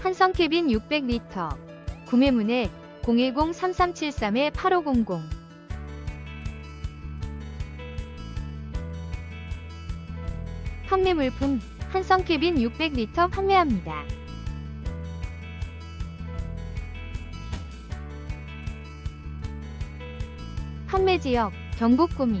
한성 캐빈 600리터. 구매문의 010-3373-8500 판매 물품 한성 캐빈 600리터 판매합니다. 판매 지역 경북 구미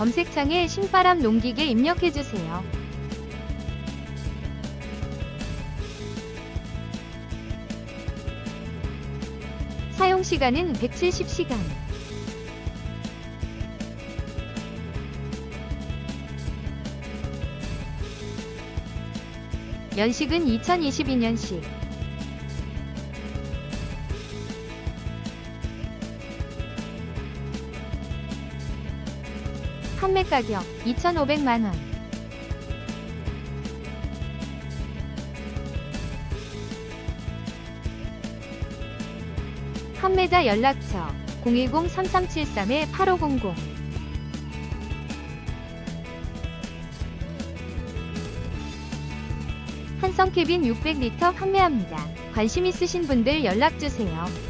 검색창에 신바람 농기계 입력해주세요. 사용 시간은 170시간. 연식은 2022년식. 판매 가격 2,500만원. 판매자 연락처 010-3373-8500 한성캐빈 600리터 판매합니다. 관심 있으신 분들 연락주세요.